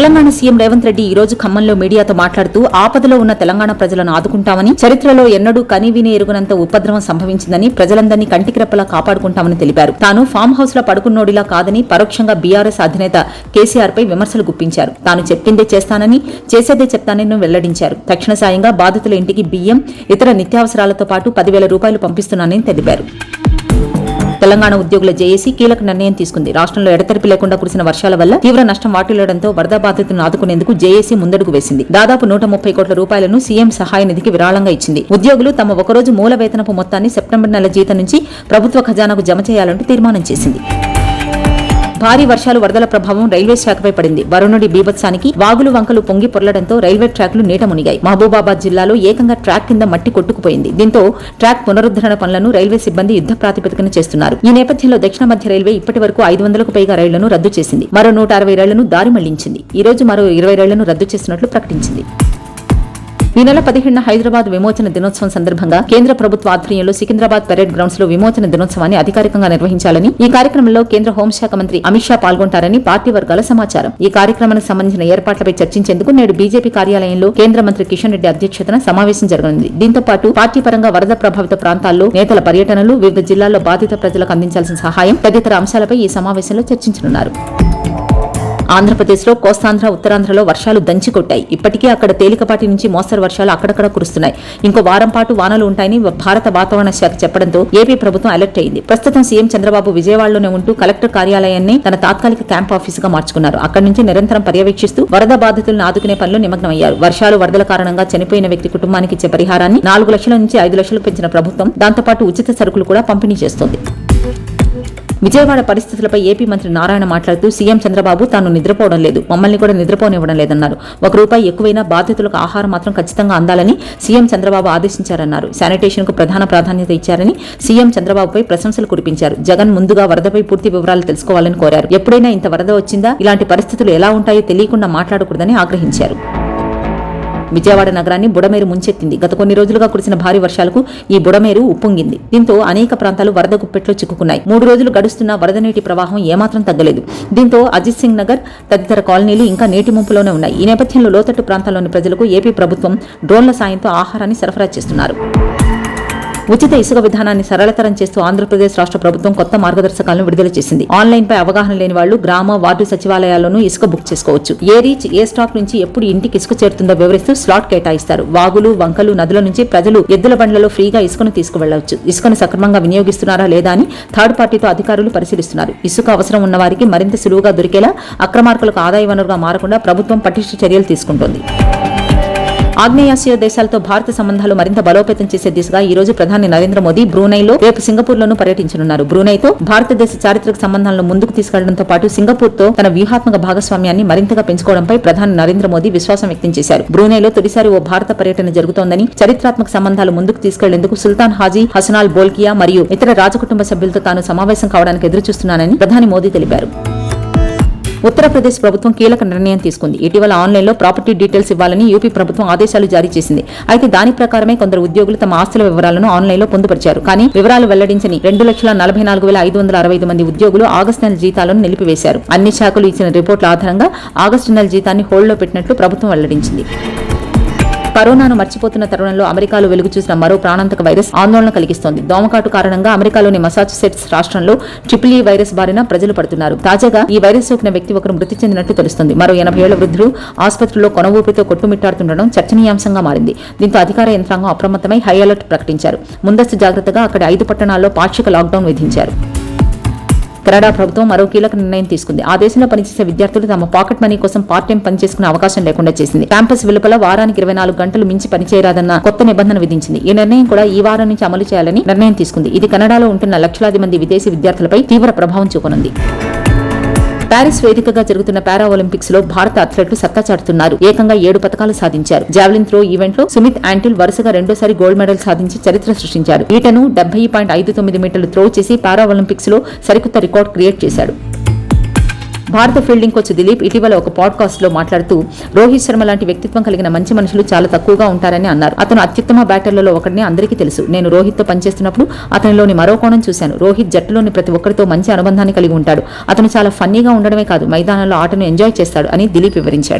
Telangana CM Revanth Reddy ఈ రోజు ఖమ్మంలో మీడియాతో మాట్లాడుతూ ఆపదలో ఉన్న తెలంగాణ ప్రజలను ఆదుకుంటామని చరిత్రలో ఎన్నడూ కనీవిని ఎరుగునంత ఉపద్రవం సంభవించిందని ప్రజలందరినీ కంటికి రెప్పలా కాపాడుకుంటామని తెలిపారు. తాను ఫామ్ హౌస్లో పడుకున్నోడిలా కాదని పరోక్షంగా బీఆర్ఎస్ అధినేత కేసీఆర్ పై విమర్శలు గుప్పించారు. తాను చెప్పిందే చేస్తానని చేసేదే చెప్తానని వెల్లడించారు. తక్షణ సాయంగా బాధితుల ఇంటికి బియ్యం ఇతర నిత్యావసరాలతో పాటు పదివేల రూపాయలు పంపిస్తున్నానని తెలిపారు. తెలంగాణ ఉద్యోగుల జేఏసీ కీలక నిర్ణయం తీసుకుంది. రాష్ట్రంలో ఎడతెరిపి లేకుండా కురిసిన వర్షాల వల్ల తీవ్ర నష్టం వాటిల్లడంతో వరద బాధితులను ఆదుకునేందుకు జేఏసీ ముందడుగు వేసింది. దాదాపు నూట ముప్పై కోట్ల రూపాయలను సీఎం సహాయ నిధికి విరాళంగా ఇచ్చింది. ఉద్యోగులు తమ ఒకరోజు మూల వేతనపు మొత్తాన్ని సెప్టెంబర్ నెల జీతం నుంచి ప్రభుత్వ ఖజానాకు జమ చేయాలంటూ తీర్మానం చేసింది. భారీ వర్షాలు వరదల ప్రభావం రైల్వే శాఖపై పడింది. వరుణుడి బీభత్సానికి వాగులు వంకలు పొంగి పొర్లడంతో రైల్వే ట్రాక్లు నీట మునిగాయి. మహబూబాబాద్ జిల్లాలో ఏకంగా ట్రాక్ కింద మట్టి కొట్టుకుపోయింది. దీంతో ట్రాక్ పునరుద్ధరణ పనులను రైల్వే సిబ్బంది యుద్ధ ప్రాతిపదికన చేస్తున్నారు. ఈ నేపథ్యంలో దక్షిణ మధ్య రైల్వే ఇప్పటి వరకు ఐదు వందలకు పైగా రైళ్ళను రద్దు చేసింది. మరో నూట అరవై రైళ్ళను దారి మళ్ళించింది. ఈ రోజు మరో ఇరవై రైళ్ళను రద్దు చేసినట్లు ప్రకటించింది. ఈ నెల పదిహేడున హైదరాబాద్ విమోచన దినోత్సవం సందర్భంగా కేంద్ర ప్రభుత్వ ఆధ్వర్యంలో సికింద్రాబాద్ పరేడ్ గ్రౌండ్స్లో విమోచన దినోత్సవాన్ని అధికారికంగా నిర్వహించాలని ఈ కార్యక్రమంలో కేంద్ర హోంశాఖ మంత్రి అమిత్ షా పాల్గొంటారని పార్టీ వర్గాల సమాచారం. ఈ కార్యక్రమానికి సంబంధించిన ఏర్పాట్లపై చర్చించేందుకు నేడు బీజేపీ కార్యాలయంలో కేంద్ర మంత్రి కిషన్ రెడ్డి అధ్యక్షతన సమావేశం జరగనుంది. దీంతో పాటు పార్టీ పరంగా వరద ప్రభావిత ప్రాంతాల్లో నేతల పర్యటనలు వివిధ జిల్లాల్లో బాధిత ప్రజలకు అందించాల్సిన సహాయం తదితర అంశాలపై ఈ సమావేశంలో చర్చించనున్నారు. ఆంధ్రప్రదేశ్లో కోస్తాంధ్ర ఉత్తరాంధ్రలో వర్షాలు దంచికొట్టాయి. ఇప్పటికే అక్కడ తేలికపాటి నుంచి మోస్తరు వర్షాలు అక్కడక్కడ కురుస్తున్నాయి. ఇంకో వారం పాటు వానలు ఉంటాయని భారత వాతావరణ శాఖ చెప్పడంతో ఏపీ ప్రభుత్వం అలర్ట్ అయింది. ప్రస్తుతం సీఎం చంద్రబాబు విజయవాడలోనే ఉంటూ కలెక్టర్ కార్యాలయాన్ని తన తాత్కాలిక క్యాంప్ ఆఫీసుగా మార్చుకున్నారు. అక్కడి నుంచి నిరంతరం పర్యవేక్షిస్తూ వరద బాధితులను ఆదుకునే పనిలో నిమగ్నమయ్యారు. వర్షాలు వరదల కారణంగా చనిపోయిన వ్యక్తి కుటుంబానికి ఇచ్చే పరిహారాన్ని నాలుగు లక్షల నుంచి ఐదు లక్షలు పెంచిన ప్రభుత్వం దాంతోపాటు ఉచిత సరుకులు కూడా పంపిణీ చేస్తోంది. విజయవాడ పరిస్థితులపై ఏపీ మంత్రి నారాయణ మాట్లాడుతూ సీఎం చంద్రబాబు తాను నిద్రపోవడం లేదు. మమ్మల్ని కూడా నిద్రపోనివ్వడం లేదన్నారు. ఒక రూపాయి ఎక్కువైనా బాధితులకు ఆహారం మాత్రం ఖచ్చితంగా అందాలని సీఎం చంద్రబాబు ఆదేశించారన్నారు. శానిటేషన్కు ప్రధాన ప్రాధాన్యత ఇచ్చారని సీఎం చంద్రబాబుపై ప్రశంసలు కురిపించారు. జగన్ ముందుగా వరదపై పూర్తి వివరాలు తెలుసుకోవాలని కోరారు. ఎప్పుడైనా ఇంత వరద వచ్చిందా? ఇలాంటి పరిస్థితులు ఎలా ఉంటాయో తెలియకుండా మాట్లాడకూడదని ఆగ్రహించారు. విజయవాడ నగరాన్ని బుడమేరు ముంచెత్తింది. గత కొన్ని రోజులుగా కురిసిన భారీ వర్షాలకు ఈ బుడమేరు ఉప్పొంగింది. దీంతో అనేక ప్రాంతాలు వరద గుప్పెట్లో చిక్కుకున్నాయి. మూడు రోజులు గడుస్తున్న వరద నీటి ప్రవాహం ఏమాత్రం తగ్గలేదు. దీంతో అజిత్ సింగ్ నగర్ తదితర కాలనీలు ఇంకా నీటి ముంపులోనే ఉన్నాయి. ఈ నేపథ్యంలో లోతట్టు ప్రాంతాల్లోని ప్రజలకు ఏపీ ప్రభుత్వం డ్రోన్ల సాయంతో ఆహారాన్ని సరఫరా చేస్తున్నారు. ఉచిత ఇసుక విధానాన్ని సరళతరం చేస్తూ ఆంధ్రప్రదేశ్ రాష్ట్ర ప్రభుత్వం కొత్త మార్గదర్శకాలను విడుదల చేసింది. ఆన్లైన్ పై అవగాహన లేని వాళ్ళు గ్రామ వార్డు సచివాలయాల్లోనూ ఇసుక బుక్ చేసుకోవచ్చు. ఏ రీచ్ ఏ స్టాక్ నుంచి ఎప్పుడు ఇంటికి ఇసుక చేరుతుందో వివరిస్తూ స్లాట్ కేటాయిస్తారు. వాగులు వంకలు నదుల నుంచి ప్రజలు ఎద్దుల బండ్లలో ఫ్రీగా ఇసుకను తీసుకువెళ్ళవచ్చు ఇసుకను సక్రమంగా వినియోగిస్తున్నారా లేదా అని థర్డ్ పార్టీతో అధికారులు పరిశీలిస్తున్నారు. ఇసుక అవసరం ఉన్న వారికి మరింత సులువుగా దొరికేలా అక్రమార్కులకు ఆదాయ వనరుగా మారకుండా ప్రభుత్వం పటిష్ట చర్యలు తీసుకుంటోంది. ఆగ్నేయాసియా దేశాలతో భారత సంబంధాలు మరింత బలోపేతం చేసే దిశగా ఈ రోజు ప్రధాని నరేంద్ర మోదీ బ్రూనైలో రేపు సింగపూర్ లోను పర్యటించనున్నారు. బ్రూనైతో భారతదేశ చారిత్రక సంబంధాలను ముందుకు తీసుకెళ్ళడంతో పాటు సింగపూర్తో తన వ్యూహాత్మక భాగస్వామ్యాన్ని మరింతగా పెంచుకోవడంపై ప్రధాని నరేంద్ర మోదీ విశ్వాసం వ్యక్తం చేశారు. బ్రూనైలో తొలిసారి ఓ భారత పర్యటన జరుగుతోందని చరిత్రాత్మక సంబంధాలు ముందుకు తీసుకెళ్ళేందుకు సుల్తాన్ హాజీ హసనాల్ బోల్కియా మరియు ఇతర రాజకుటుంబ సభ్యులతో తాను సమావేశం కావడానికి ఎదురుచూస్తున్నానని ప్రధాని మోదీ తెలిపారు. ఉత్తరప్రదేశ్ ప్రభుత్వం కీలక నిర్ణయం తీసుకుంది. ఇటీవల ఆన్లైన్లో ప్రాపర్టీ డీటెయిల్స్ ఇవ్వాలని యూపీ ప్రభుత్వం ఆదేశాలు జారీ చేసింది. అయితే దాని ప్రకారమే కొందరు ఉద్యోగులు తమ ఆస్తుల వివరాలను ఆన్లైన్లో పొందుపరిచారు. కానీ వివరాలు వెల్లడించని రెండు లక్షల నలభై నాలుగు వేల ఐదు వందల అరవై ఐదు మంది ఉద్యోగులు ఆగస్టు నెల జీతాలను నిలిపివేశారు. అన్ని శాఖలు ఇచ్చిన రిపోర్టుల ఆధారంగా ఆగస్టు నెల జీతాన్ని హోల్డ్లో పెట్టినట్లు ప్రభుత్వం వెల్లడించింది. కరోనాను మర్చిపోతున్న తరుణంలో అమెరికాలో వెలుగు చూసిన మరో ప్రాణాంతక వైరస్ ఆందోళన కలిగిస్తోంది. దోమకాటు కారణంగా అమెరికాలోని మసాచుసెట్స్ రాష్ట్రంలో ట్రిపుల్ ఈ వైరస్ బారిన ప్రజలు పడుతున్నారు. తాజాగా ఈ వైరస్ సోకిన వ్యక్తి ఒకరు మృతి చెందినట్లు తెలుస్తుంది. మరో ఎనభై ఏళ్ళ వృద్ధులు ఆసుపత్రిలో కొనవూపితో కొట్టుమిట్టాడుతుండడం చర్చనీయాంశంగా మారింది. దీంతో అధికార యంత్రాంగం అప్రమత్తమై హై అలర్ట్ ప్రకటించారు. ముందస్తు జాగ్రత్తగా అక్కడ ఐదు పట్టణాల్లో పాక్షిక లాక్డౌన్ విధించారు. కెనడా ప్రభుత్వం మరో కీలక నిర్ణయం తీసుకుంది. ఆ దేశంలో పనిచేసే విద్యార్థులు తమ పాకెట్ మనీ కోసం పార్ట్ టైం పనిచేసుకునే అవకాశం లేకుండా చేసింది. క్యాంపస్ వెలుపల వారానికి ఇరవై నాలుగు గంటలు మించి పనిచేయరాదన్న కొత్త నిబంధన విధించింది. ఈ నిర్ణయం కూడా ఈ వారం నుంచి అమలు చేయాలని నిర్ణయం తీసుకుంది. ఇది కెనడాలో ఉంటున్న లక్షలాది మంది విదేశీ విద్యార్థులపై తీవ్ర ప్రభావం చూపనుంది. ప్యారిస్ వేదికగా జరుగుతున్న పారా ఒలింపిక్స్లో భారత అథ్లెట్లు సత్తా చాటుతున్నారు. ఏకంగా ఏడు పథకాలు సాధించారు. జావెలిన్ త్రో ఈవెంట్లో సుమిత్ యాంటిల్ వరుసగా రెండోసారి గోల్డ్ మెడల్ సాధించి చరిత్ర సృష్టించారు. ఈటను డెబ్బై పాయింట్ ఐదు తొమ్మిది మీటర్లు త్రో చేసి పారా ఒలింపిక్స్లో సరికొత్త రికార్డ్ క్రియేట్ చేశాడు. భారత ఫీల్డింగ్ కోచ్ దిలీప్ ఇటీవల ఒక పాడ్కాస్ట్లో మాట్లాడుతూ రోహిత్ శర్మ లాంటి వ్యక్తిత్వం కలిగిన మంచి మనుషులు చాలా తక్కువగా ఉంటారని అన్నారు. అతను అత్యుత్తమ బ్యాటర్లలో ఒకటిని అందరికీ తెలుసు. నేను రోహిత్తో పనిచేస్తున్నప్పుడు అతనిలోని మరో కోణం చూశాను. రోహిత్ జట్టులోని ప్రతి ఒక్కరితో మంచి అనుబంధాన్ని కలిగి ఉంటాడు. అతను చాలా ఫన్నీగా ఉండడమే కాదు మైదానంలో ఆటను ఎంజాయ్ చేస్తాడు అని దిలీప్ వివరించాడు.